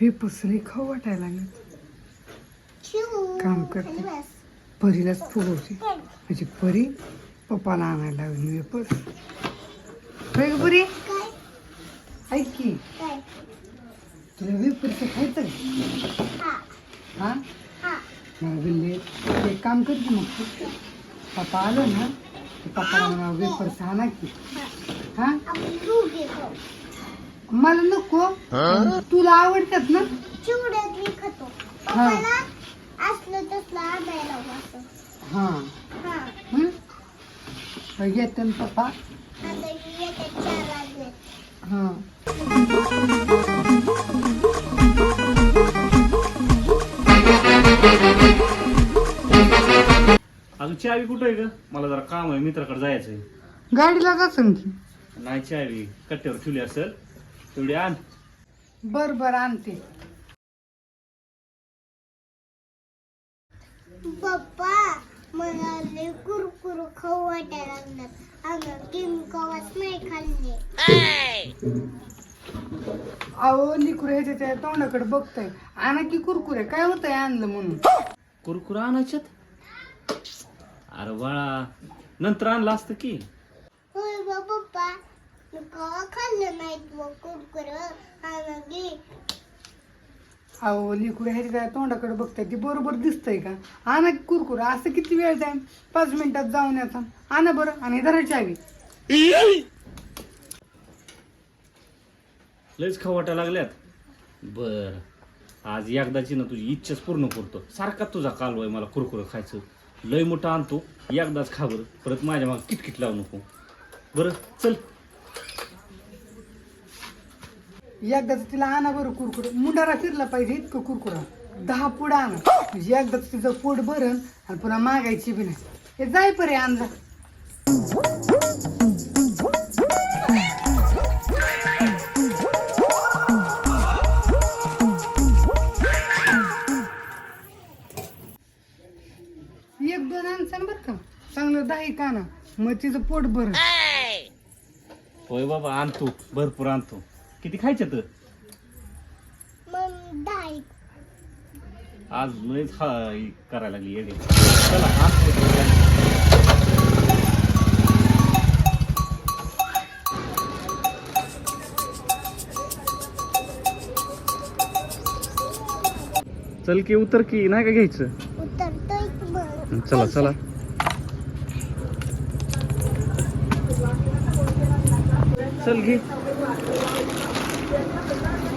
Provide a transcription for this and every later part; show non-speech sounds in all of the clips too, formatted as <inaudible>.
वेपसरी खाऊ वाटायला लागलं काम करते. परीलाच फुगवते. म्हणजे परी पप्पाला आणायला लागली वेपर होय ग परी? ऐक की. तुला वेपरचं खायचं? हा. मला बोलले एक काम कर की मग. पप्पा आलो ना पप्पाला म्हणा वेपर्स आणा की. हा. मला नको. तुला आवडतात ना? चिवड्यात खातो हा. पप्पाला असलं तसलं आणायला. हा. हा. हं? येते ना पप्पा. आता मी येते चार वाजले. हा. अजून चावी कुठं आहे ग? मला जरा काम आहे मित्राकडे जायचंय. गाडीला जासन की नाही चावी कट्ट्यावर ठेवली असेल. तेवढी आण. बर बर आणते. पप्पा मला लय कुरकुर खाऊ वाटायला लागलं अगं किम कवाच नाही खाल्ले. अहो लिकूर ह्याच्या त्या तोंडाकडे बघताय. आणा की कुरकुरे. काय होतंय आणलं म्हणून? कुरकुरा आणायच्यात? अरे बाळा नंतर आणलं असतं की होय बा पप्पा मी कवा खाल्लं नाहीत मग कुरकुर अहो लिकूर ह्याच्या काय तोंडाकडे बघताय ती. बरोबर दिसतंय का? आणा कुरकुर. असं किती वेळ जाईल पाच मिनिटात जाऊन याचा आणा बरं. आणि धरायची चावी लयच खाऊ लागल्यात. बर. आज एकदाची ना तुझी इच्छाच पूर्ण करतो. सारखा तुझा कालवा मला कुरकुर खायचं. लय मोठं आणतो. एकदाच खा बरं. परत माझ्या मागे किटकिट लावू नको. बरं चल. एकदाच तिला आणा बरं कुरकुर मुंडारा फिरला पाहिजे इतकं कुरकुरा. दहा पुढं आणा. म्हणजे एकदाच तिचं पोट भरण आणि पुन्हा मागायची बी नाही. हे जाय परे आणला. एक दोन आणसान बरं का. चांगलं दहा काना मग तिचं पोट भरण. होय बाबा आणतो भरपूर आणतो किती खायचे तर? मग आज लयच हा करायला लागली येडे चला. चल की उतर की नाही का घ्यायचं? उतरतोय की मग चला चला. चल घे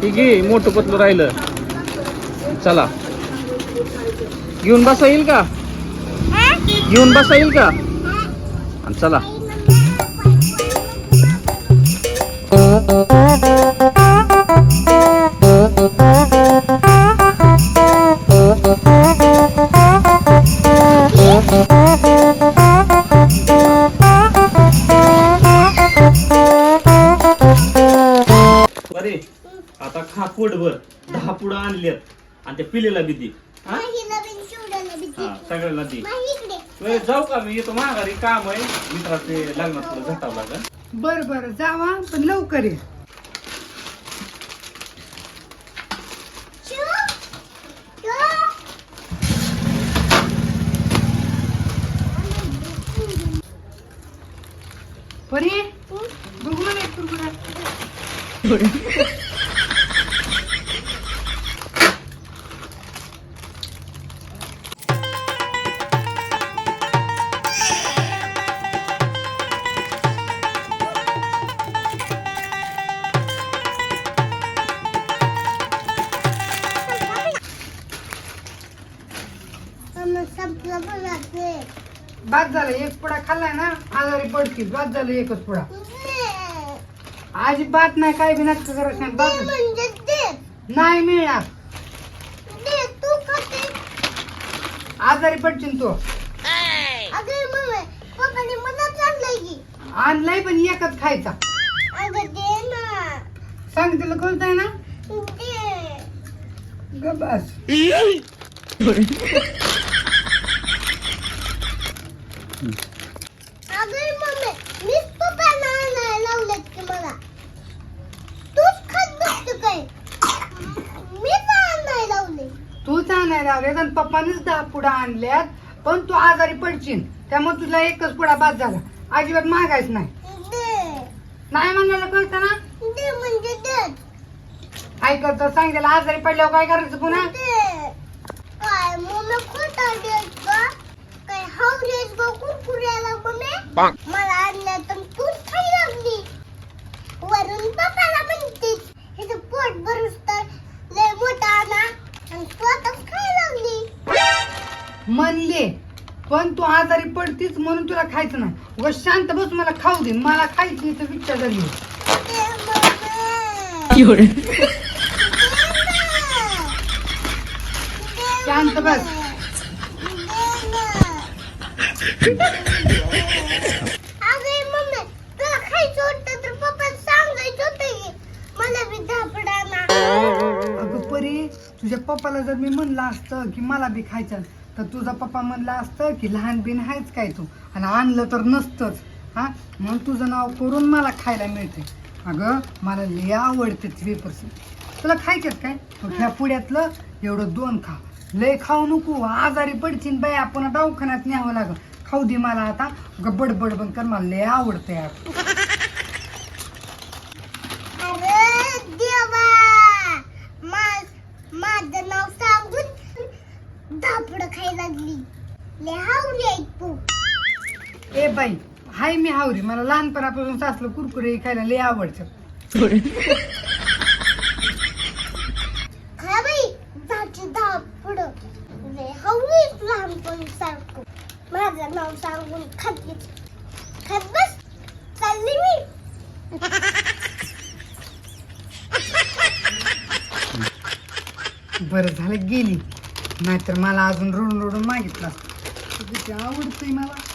ठीक आहे मोठं पतलं राहिलं. चला. घेऊन बसा येईल का? घेऊन बसा येईल का? आणि चला. पोटभर दहा पुढं आणल्यात आणि त्या पिलेला बी दे. हा? बिन हा, सगळ्यांना दे. माही इकडे. बरं, जाऊ का मी? येतो माघारी काम आहे. मित्राचे लग्नात थोडं झटावं लागेल. बर बर जावा पण लवकर ये. चिव परी बघू मला एक कुरकुरा. <laughs> पुडा खाल्लाय ना आजारी पडतील बाद झालं एकच पुडा. अजिबात नाही काय बी नाटक करत नाही बाद म्हणजे ते नाही मिळणार. ते तू खाते आजारी पडशील तो. अगं मम्मी पप्पाने मला चाललंय की आणलाय पण एकच खायचा. अगं दे ना सांग तिला कळतंय ना? दे ग बस. अगं <laughs> मम्मी मीच पप्पाला आणायला लावलेत की मला तूच खात बसतो काय मी आणायला लावल्यात आणि पप्पानेच दहा पुढं आणल्यात पण तू आजारी पडशील. त्यामुळे तुला एकच पुढा बाद झाला. अजिबात मागायच नाही. दे. नाही म्हणायला कळतं ना? दे म्हणजे दे. ऐकत सांगितलं आजारी पडल्यावर काय करायचं पुन्हा? मला आणलं तर तूच खाई पण तू आजारी पडतीस म्हणून तुला खायचं नाही उगाच शांत बस मला खाऊ दे मला खायची तर इच्छा झाली. शांत बस. अगं मम्मी तुला खायचं होतं तर पप्पा सांगायचं होतं की मला बी धापडा ना अगं परी तुझ्या पप्पाला जर मी म्हणलं असतं की मला बी खायचं तर तुझा पप्पा म्हणला असतं की लहान बिन आहेच काय तू? आणि आणलं तर नसतंच. हा? म्हणून तुझं नाव करून मला खायला मिळते अगं मला लय आवडते वेपर्स तुला खायच्यात काय? मग ह्या पुड्यातलं एवढं दोन खा. लय खाऊ नको. आजारी पडशील बाई. आपण दवाखान्यात न्यावं लागं खाऊ दे मला आता. गबडबड बडबड बंद कर. मला लय आवडतं यार अरे देवा मा- माझं नाव सांगून धापड खायला लागली लय हावरी आहे तू बाई हाय मी हावरी मला लहानपणापासून सासलं कुरकुरे खायला लय आवडतं. खा बाई धाची धापड लय हावरी आहे तू लहानपणी सारखं. माझं नाव सांगून खातीस खात बस. चालली मी. बरं झालं गेली. नाहीतर मला अजून रडून रडून मागितलं आवडतंय मला.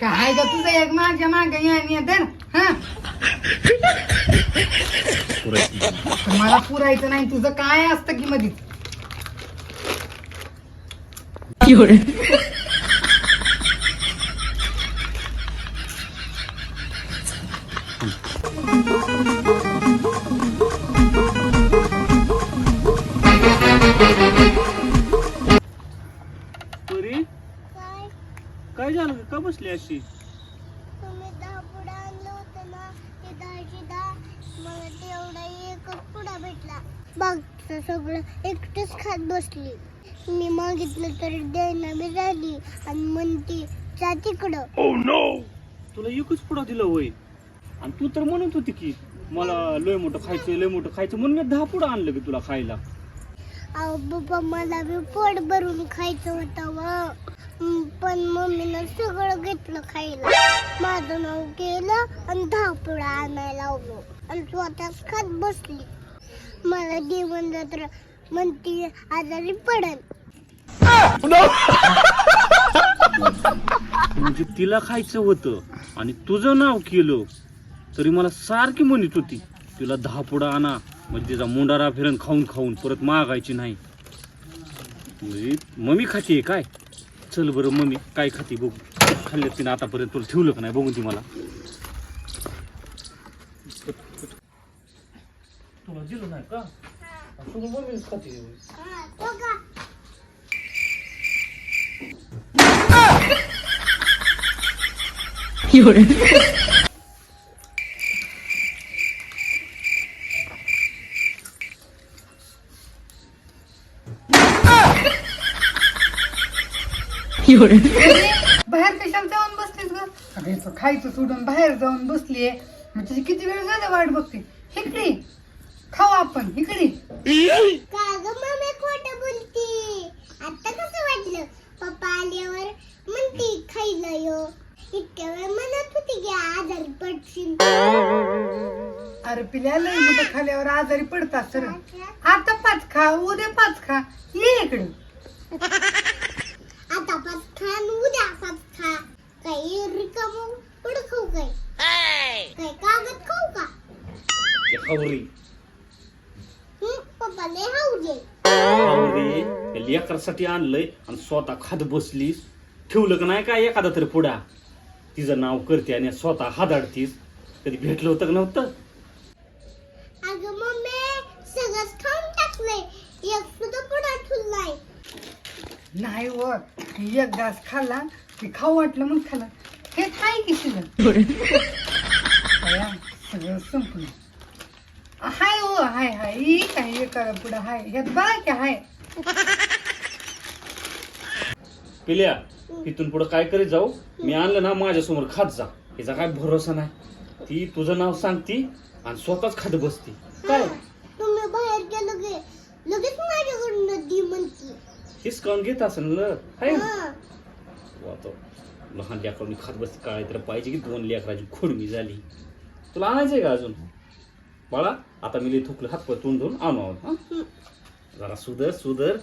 काय का तुझं एक माझ्या माग या दर हा? तर मला पुरायचं नाही तुझं काय असतं की मध्ये परी? काय? काय झालं? का बसली अशी? तुम्ही दहा पुढे आणलं होतं ना ते दहाची दहा मला तेवढा एकच पुडा भेटला. बागचं सगळं एकटंच खात बसली. मी मागितलं तर द्यायला मी झाली आणि म्हणती जा तिकडं. तुला एकच पुढा दिला वय आणि तू तर म्हणत होती की मला लय मोठं खायचं लय मोठं खायचं म्हणून मी दहा पुढं आणलं की तुला खायला. अहो बाबा मला बी पोट भरून खायचं होतं व. पण मम्मीनं सगळं घेतलं खायला. माझं नाव केलं आणि धावपुळा आणायला लावलो. आणि स्वतःच खात बसली. मला जेवण जत्र म्हणती आजारी पडल म्हणजे तिला खायचं होतं आणि तुझं नाव केलं तरी मला सारखी म्हणत होती. तिला दहा पुढा आणा. म्हणजे तिचा मुंडारा फिरून खाऊन खाऊन परत मागायची नाही. म्हणजे मम्मी खाते काय? चल बरं मम्मी काय खाते बघू. खाल्लं तिने आतापर्यंत तुला ठेवलं का नाही बघून ती मला. तुला दिलं नाही का? मम्मीच खाते हा, बाहेर कशाला जाऊन बसलीस ग? अगं इथं खायचं सोडून बाहेर जाऊन बसलीये. मग किती वेळ झाला वाट बघते? इकडे. खाऊ आपण इकडे. का ग मम्मी खोटं बोलती? आता कसं वाटलं? पप्पा आल्यावर म्हणती खायला यो. इतक्या वेळ म्हणत होती की आजारी पडशील. अरे पिल्या लय मोठं खाल्यावर आजारी पडतात सर आता पाच खा उद्या पाच खा. ये इकडे. आता आणि उद्या खा काही रिकाम पुढं खाऊ काय काय कागद खाऊ का? हवरी हं, पप्पा लय आवरे त्या लेकरासाठी आणलंय आणि स्वतः खात बसलीस. ठेवलं का नाही काय एखादा तरी पुढा? तिचं नाव करते आणि स्वतः हादाडतीस. कधी भेटलं होतं का नव्हतं? अगं मम्मी सगळंच खाऊन टाकलंय. एक सुद्धा पुढे ठुललाय नाही व. एक घास खाल्ला ते खाऊ वाटलं मग खाल्ला हे काय की शिजन सगळं संपलं हाय हो हाय हाय. ही काय एका पुढं हाय? ह्यात बघा की हाय? पिल्या इथून पुढे काय करीत जाऊ? मी आणलं ना माझ्यासमोर खात जा. हिचा काय भरोसा नाही. ती तुझं नाव सांगती आणि स्वतःच खात बसती. काय तुम्ही बाहेर गेलो गे लगेच माझ्याकडून दी म्हणती हिसकावून घेत असेल ल हाय ना? वातो लहान लेकरांनी खात बसती काय तर पाहिजे की दोन लेकराची खोडमी झाली तुला आणायचंय का अजून बाळा आता मी थुकलं हात तोंड धुवून आणू आहोत, हं? जरा सुधर सुधर